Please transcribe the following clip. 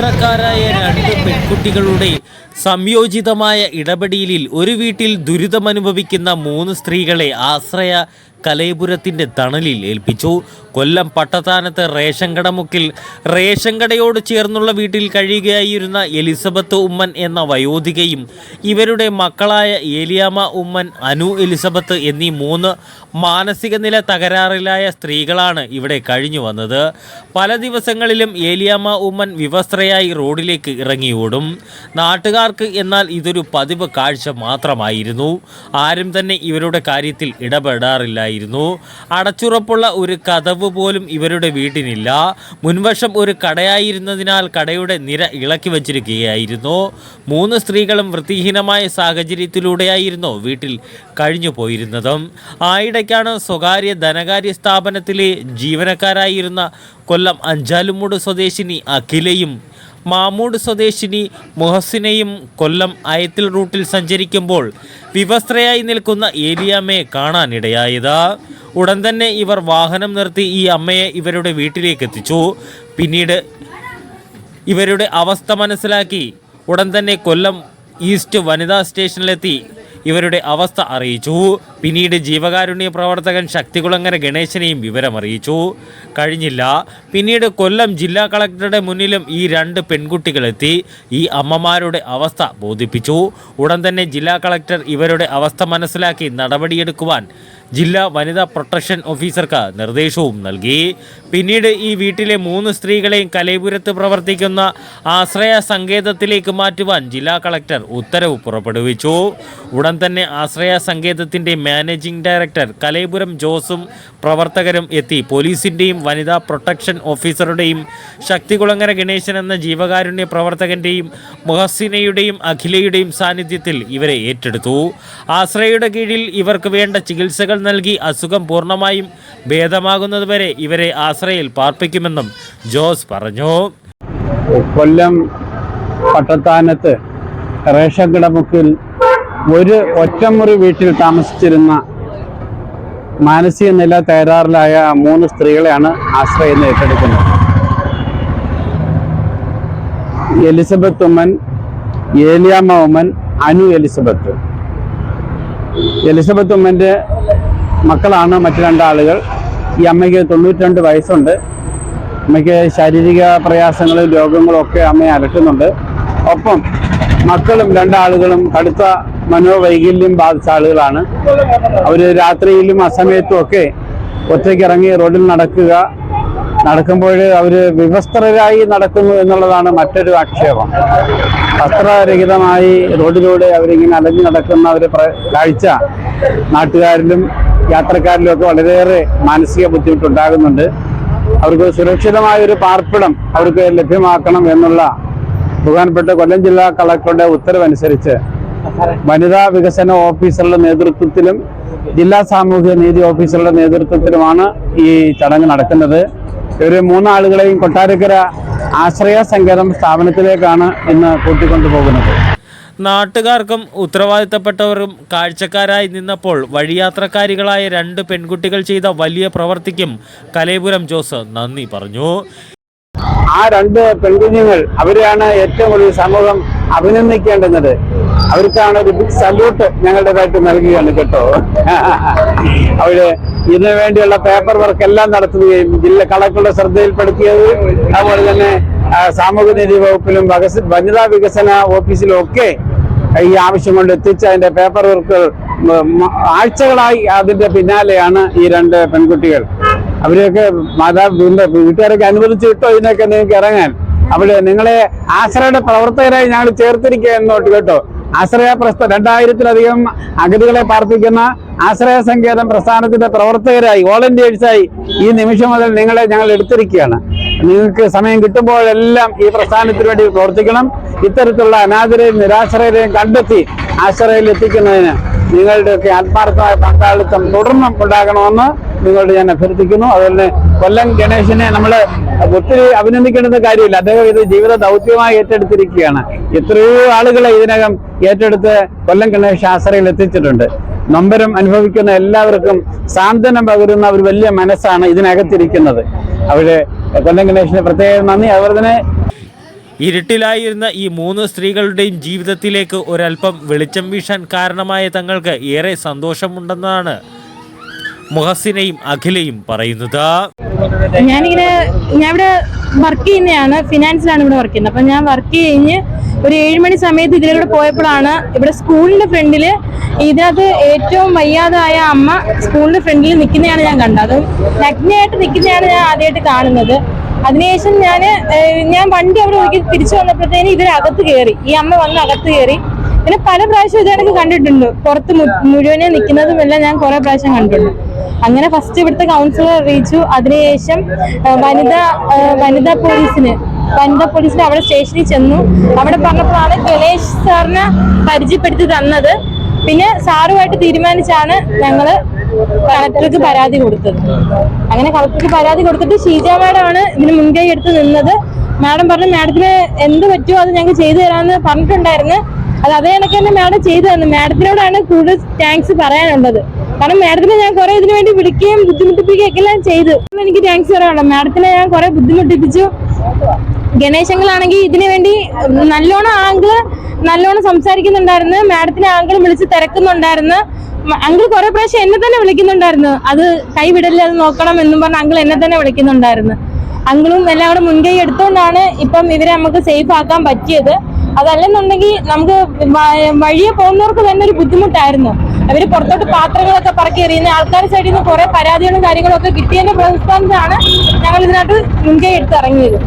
വഴിയാത്രക്കാരായ രണ്ട് പെൺകുട്ടികളുടെ സംയോജിതമായ ഇടപെടലിൽ ഒരു വീട്ടിൽ ദുരിതമനുഭവിക്കുന്ന മൂന്ന് സ്ത്രീകളെ ആശ്രയ കലയപുരത്തിന്റെ തണലിൽ ഏൽപ്പിച്ചു. കൊല്ലം പട്ടത്താനത്ത് റേഷൻ കടമുക്കിൽ റേഷൻ കടയോട് ചേർന്നുള്ള വീട്ടിൽ കഴിയുകയായിരുന്ന എലിസബത്ത് ഉമ്മൻ എന്ന വയോധികയും ഇവരുടെ മക്കളായ ഏലിയാമ ഉമ്മൻ അനു എലിസബത്ത് എന്നീ മൂന്ന് മാനസിക നില തകരാറിലായ സ്ത്രീകളാണ് ഇവിടെ കഴിഞ്ഞു വന്നത്. പല ദിവസങ്ങളിലും ഏലിയാമ ഉമ്മൻ വിവസ്ത്രയായി റോഡിലേക്ക് ഇറങ്ങിയോടും നാട്ടുകാർക്ക് എന്നാൽ ഇതൊരു പതിവ് കാഴ്ച മാത്രമായിരുന്നു. ആരും തന്നെ ഇവരുടെ കാര്യത്തിൽ ഇടപെടാറില്ലായിരുന്നു അടച്ചുറപ്പുള്ള ഒരു കതവ് പോലും ഇവരുടെ വീട്ടിനില്ല. മുൻവശം ഒരു കടയായിരുന്നതിനാൽ കടയുടെ നിര ഇളക്കി വച്ചിരിക്കുകയായിരുന്നു. മൂന്ന് സ്ത്രീകളും വൃത്തിഹീനമായ സാഹചര്യത്തിലൂടെയായിരുന്നു വീട്ടിൽ കഴിഞ്ഞു പോയിരുന്നതും ആയിടയ്ക്കാണ് സ്വകാര്യ ധനകാര്യ സ്ഥാപനത്തിലെ ജീവനക്കാരായിരുന്ന കൊല്ലം അഞ്ചാലുമൂട് സ്വദേശിനി അഖിലയും മാമൂട് സ്വദേശിനി മുഹസിനെയും കൊല്ലം അയത്തിൽ റൂട്ടിൽ സഞ്ചരിക്കുമ്പോൾ വിവസ്ത്രയായി നിൽക്കുന്ന ഏലിയാമ്മയെ കാണാനിടയായത്. ഉടൻ തന്നെ ഇവർ വാഹനം നിർത്തി ഈ അമ്മയെ ഇവരുടെ വീട്ടിലേക്ക് എത്തിച്ചു. പിന്നീട് ഇവരുടെ അവസ്ഥ മനസ്സിലാക്കി ഉടൻ തന്നെ കൊല്ലം ഈസ്റ്റ് വനിതാ സ്റ്റേഷനിലെത്തി ഇവരുടെ അവസ്ഥ അറിയിച്ചു. പിന്നീട് ജീവകാരുണ്യ പ്രവർത്തകൻ ശക്തികുളങ്ങര ഗണേശനെയും വിവരമറിയിച്ചു കഴിഞ്ഞില്ല. പിന്നീട് കൊല്ലം ജില്ലാ കളക്ടറുടെ മുന്നിലും ഈ രണ്ട് പെൺകുട്ടികളെത്തി ഈ അമ്മമാരുടെ അവസ്ഥ ബോധിപ്പിച്ചു. ഉടൻ തന്നെ ജില്ലാ കളക്ടർ ഇവരുടെ അവസ്ഥ മനസ്സിലാക്കി നടപടിയെടുക്കുവാൻ ജില്ലാ വനിതാ പ്രൊട്ടക്ഷൻ ഓഫീസർക്ക് നിർദ്ദേശവും നൽകി. പിന്നീട് ഈ വീട്ടിലെ മൂന്ന് സ്ത്രീകളെയും കലൈപുരത്ത് പ്രവർത്തിക്കുന്ന ആശ്രയ സങ്കേതത്തിലേക്ക് മാറ്റുവാൻ ജില്ലാ കളക്ടർ ഉത്തരവ് പുറപ്പെടുവിച്ചു. ഉടൻ തന്നെ ആശ്രയ സങ്കേതത്തിന്റെ മാനേജിംഗ് ഡയറക്ടർ കലൈപുരം ജോസും പ്രവർത്തകരും എത്തി. പോലീസിന്റെയും വനിതാ പ്രൊട്ടക്ഷൻ ഓഫീസറുടെയും ശക്തികുളങ്ങര ഗണേശൻ എന്ന ജീവകാരുണ്യ പ്രവർത്തകന്റെയും മുഹസിനയുടെയും അഖിലയുടെയും സാന്നിധ്യത്തിൽ ഇവരെ ഏറ്റെടുത്തു. ആശ്രയയുടെ കീഴിൽ ഇവർക്ക് വേണ്ട ചികിത്സകൾ നൽകി അസുഖം പൂർണമായും ഭേദമാകുന്നതുവരെ ഇവരെ ആശ്രയിൽ പാർപ്പിക്കുമെന്നും ജോസ് പറഞ്ഞു. കൊല്ലം പട്ടത്താനത്ത് റേഷൻ കിടമുക്കിൽ ഒരു ഒറ്റമുറി വീട്ടിൽ താമസിച്ചിരുന്ന മാനസിക നില തകരാറിലായ മൂന്ന് സ്ത്രീകളെയാണ് ആശ്രയം ഏറ്റെടുക്കുന്നത്. Elizabeth Oommen Eliyamma Oommen Anu Elizabeth. Elizabeth ഉമ്മന്റെ മക്കളാണ് മറ്റു രണ്ടാളുകൾ. ഈ അമ്മയ്ക്ക് തൊണ്ണൂറ്റിരണ്ട് വയസ്സുണ്ട്. അമ്മയ്ക്ക് ശാരീരിക പ്രയാസങ്ങളും രോഗങ്ങളും ഒക്കെ അമ്മയെ അലട്ടുന്നുണ്ട്. ഒപ്പം മക്കളും രണ്ടാളുകളും കടുത്ത മനോവൈകല്യം ബാധിച്ച ആളുകളാണ്. അവർ രാത്രിയിലും അസമയത്തും ഒക്കെ ഒറ്റയ്ക്ക് ഇറങ്ങി റോഡിൽ നടക്കുക. നടക്കുമ്പോൾ അവർ വിവസ്ത്രരായി നടക്കുന്നു എന്നുള്ളതാണ് മറ്റൊരു ആക്ഷേപം. വസ്ത്രരഹിതമായി റോഡിലൂടെ അവരിങ്ങനെ അലഞ്ഞു നടക്കുന്ന ഒരു കാഴ്ച നാട്ടുകാരിലും യാത്രക്കാരിലും ഒക്കെ വളരെയേറെ മാനസിക ബുദ്ധിമുട്ടുണ്ടാകുന്നുണ്ട്. അവർക്ക് സുരക്ഷിതമായ ഒരു പാർപ്പിടം അവർക്ക് ലഭ്യമാക്കണം എന്നുള്ള ബഹുമാനപ്പെട്ട കൊല്ലം ജില്ലാ കളക്ടറുടെ ഉത്തരവനുസരിച്ച് വനിതാ വികസന ഓഫീസറുടെ നേതൃത്വത്തിലും ജില്ലാ സാമൂഹ്യ നീതി ഓഫീസറുടെ നേതൃത്വത്തിലുമാണ് ഈ ചടങ്ങ് നടക്കുന്നത്. ഇവർ മൂന്നാളുകളെയും കൊട്ടാരക്കര ആശ്രയ സങ്കേതം സ്ഥാപനത്തിലേക്കാണ് ഇന്ന് കൂട്ടിക്കൊണ്ടുപോകുന്നത്. നാട്ടുകാർക്കും ഉത്തരവാദിത്തപ്പെട്ടവരും കാഴ്ചക്കാരായി നിന്നപ്പോൾ വഴിയാത്രക്കാരികളായ രണ്ട് പെൺകുട്ടികൾ ചെയ്ത വലിയ പ്രവർത്തിക്കും കലേപുരം ജോസ് നന്ദി പറഞ്ഞു. ആ രണ്ട് പെൺകുഞ്ഞുങ്ങൾ അവരെയാണ് ഏറ്റവും കൂടുതൽ സമൂഹം അഭിനന്ദിക്കേണ്ടുന്നത്. അവർക്കാണ് ഒരു ബിഗ് സല്യൂട്ട് ഞങ്ങളുടെ ഞങ്ങളുടേതായിട്ട് നൽകുകയാണ് കേട്ടോ. അവർ ഇതിനു വേണ്ടിയുള്ള പേപ്പർ വർക്ക് എല്ലാം നടത്തുകയും ജില്ല കളക്ടറുടെ ശ്രദ്ധയിൽപ്പെടുത്തിയത് അതുപോലെ തന്നെ സാമൂഹ്യനീതി വകുപ്പിലും വനിതാ വികസന ഓഫീസിലും ഒക്കെ ഈ ആവശ്യം കൊണ്ട് എത്തിച്ച അതിന്റെ പേപ്പർ വർക്ക് ആഴ്ചകളായി അതിന്റെ പിന്നാലെയാണ് ഈ രണ്ട് പെൺകുട്ടികൾ. അവരെയൊക്കെ മാതാ വീട്ടുകാരൊക്കെ അനുവദിച്ചു കിട്ടോ ഇതിനൊക്കെ നിങ്ങൾക്ക് ഇറങ്ങാൻ? അവിടെ നിങ്ങളെ ആശ്രയുടെ പ്രവർത്തകരായി ഞങ്ങൾ ചേർത്തിരിക്കുക എന്നോട്ട് കേട്ടോ. ആശ്രയ പ്രസ്ഥ രണ്ടായിരത്തിലധികം അഗതികളെ പാർപ്പിക്കുന്ന ആശ്രയ സങ്കേതം പ്രസ്ഥാനത്തിന്റെ പ്രവർത്തകരായി വോളണ്ടിയേഴ്സായി ഈ നിമിഷം മുതൽ നിങ്ങളെ ഞങ്ങൾ എടുത്തിരിക്കുകയാണ്. നിങ്ങൾക്ക് സമയം കിട്ടുമ്പോഴെല്ലാം ഈ പ്രസ്ഥാനത്തിന് വേണ്ടി പ്രവർത്തിക്കണം. ഇത്തരത്തിലുള്ള അനാഥരെയും നിരാശ്രയരെയും കണ്ടെത്തി ആശ്രയയിൽ എത്തിക്കുന്നതിന് നിങ്ങളുടെയൊക്കെ ആത്മാർത്ഥമായ പങ്കാളിത്തം തുടർന്നും ഉണ്ടാകണമെന്ന് നിങ്ങളോട് ഞാൻ അഭ്യർത്ഥിക്കുന്നു. അതുപോലെ കൊല്ലം ഗണേശനെ നമ്മൾ ഒത്തിരി അഭിനന്ദിക്കേണ്ടുന്ന കാര്യമില്ല. അദ്ദേഹം ഇത് ജീവിത ദൗത്യമായി ഏറ്റെടുത്തിരിക്കുകയാണ്. എത്രയോ ആളുകളെ ഇതിനകം ഏറ്റെടുത്ത് കൊല്ലം ഗണേശ് ആശ്രയിൽ എത്തിച്ചിട്ടുണ്ട്. നൊമ്പരം അനുഭവിക്കുന്ന എല്ലാവർക്കും സാന്ത്വനം പകരുന്ന ഒരു വലിയ മനസ്സാണ് ഇതിനകത്തിരിക്കുന്നത്. അവിടെ കൊല്ലം ഗണേശന് പ്രത്യേകം നന്ദി. അതുപോലെ തന്നെ ഇരുട്ടിലായിരുന്ന ഈ മൂന്ന് സ്ത്രീകളുടെയും ജീവിതത്തിലേക്ക് ഒരല്പം വെളിച്ചം വീശാൻ കാരണമായ തങ്ങൾക്ക് ഏറെ സന്തോഷമുണ്ടെന്നാണ് മുഹസിനെയും അഖിലയും പറയുന്നത്. ഞാനിങ്ങനെ ഞാൻ ഇവിടെ വർക്ക് ചെയ്യുന്നതാണ് ഫിനാൻസിലാണ് ഇവിടെ വർക്ക് ചെയ്യുന്നത്. അപ്പം ഞാൻ വർക്ക് കഴിഞ്ഞ് ഒരു ഏഴ് മണി സമയത്ത് ഇതിലൂടെ പോയപ്പോഴാണ് ഇവിടെ സ്കൂളിന്റെ ഫ്രണ്ടിൽ ഇതിനകത്ത് ഏറ്റവും വയ്യാതായ അമ്മ സ്കൂളിന്റെ ഫ്രണ്ടിൽ നിൽക്കുന്നതാണ് ഞാൻ കണ്ടത്. നഗ്നയായിട്ട് നിൽക്കുന്നതാണ് ഞാൻ ആദ്യമായിട്ട് കാണുന്നത്. അതിനുശേഷം ഞാൻ ഞാൻ വണ്ടി അവിടെ ഒഴുകി തിരിച്ചു വന്നപ്പോഴത്തേന് ഇവരകത്ത് കയറി. ഈ അമ്മ വന്ന് അകത്ത് കയറി. പിന്നെ പല പ്രാവശ്യം ഇതെനിക്ക് കണ്ടിട്ടുണ്ട്. പുറത്ത് മുഴുവനെ നിൽക്കുന്നതും എല്ലാം ഞാൻ കുറേ പ്രാവശ്യം കണ്ടിട്ടുണ്ട്. അങ്ങനെ ഫസ്റ്റ് ഇവിടുത്തെ കൗൺസിലർ അറിയിച്ചു. അതിനുശേഷം വനിത വനിതാ പോലീസിന് വനിതാ പോലീസിന് അവിടെ സ്റ്റേഷനിൽ ചെന്നു. അവിടെ പറഞ്ഞപ്പോഴാണ് ഗണേഷ് സാറിനെ പരിചയപ്പെടുത്തി തന്നത്. പിന്നെ സാറുമായിട്ട് തീരുമാനിച്ചാണ് ഞങ്ങൾ കളക്ടർക്ക് പരാതി കൊടുത്തത്. അങ്ങനെ കളക്ടർക്ക് പരാതി കൊടുത്തിട്ട് ഷീജ മാഡമാണ് ഇതിന് മുൻകൈ എടുത്ത് നിന്നത്. മാഡം പറഞ്ഞു മാഡത്തിന് എന്ത് പറ്റുമോ അത് ഞങ്ങൾക്ക് ചെയ്തു തരാമെന്ന് പറഞ്ഞിട്ടുണ്ടായിരുന്നു. അത് അതേ കണക്ക് തന്നെ മാഡം ചെയ്തു തന്നു. മാഡത്തിനോടാണ് കൂടുതൽ താങ്ക്സ് പറയാനുള്ളത്. കാരണം മാഡത്തിനെ ഞാൻ കുറെ ഇതിനു വേണ്ടി വിളിക്കുകയും ബുദ്ധിമുട്ടിപ്പിക്കുകയൊക്കെ എല്ലാം ചെയ്തു. എനിക്ക് താങ്ക്സ് പറയാനുള്ളൂ. മാഡത്തിനെ ഞാൻ കുറെ ബുദ്ധിമുട്ടിപ്പിച്ചു. ഗണേശങ്ങളാണെങ്കിൽ ഇതിനു വേണ്ടി നല്ലോണം ആങ്കിൾ നല്ലോണം സംസാരിക്കുന്നുണ്ടായിരുന്നു. മാഡത്തിനെ ആങ്കിൾ വിളിച്ച് തിരക്കുന്നുണ്ടായിരുന്നു. അങ്കിൾ കുറെ പ്രാവശ്യം എന്നെ തന്നെ വിളിക്കുന്നുണ്ടായിരുന്നു. അത് കൈവിടല്ലേ അത് നോക്കണം എന്നും പറഞ്ഞ് അങ്കിൾ എന്നെ തന്നെ വിളിക്കുന്നുണ്ടായിരുന്നു. അങ്കിളും എല്ലാം കൂടെ മുൻകൈ എടുത്തുകൊണ്ടാണ് ഇപ്പം ഇവരെ നമുക്ക് സേഫ് ആക്കാൻ പറ്റിയത്. അതല്ലെന്നുണ്ടെങ്കിൽ നമുക്ക് വഴിയെ പോകുന്നവർക്ക് തന്നെ ഒരു ബുദ്ധിമുട്ടായിരുന്നു. അവർ പുറത്തോട്ട് പാത്രങ്ങളൊക്കെ പറക്കി എറിയുന്ന ആൾക്കാർ സൈഡിൽ നിന്ന് കുറെ പരാതികളും കാര്യങ്ങളും ഒക്കെ കിട്ടിയതിന്റെ പ്രസ്ഥാനത്താണ് ഞങ്ങൾ ഇതിനകത്ത് മുൻകൈ എടുത്ത് ഇറങ്ങിയത്.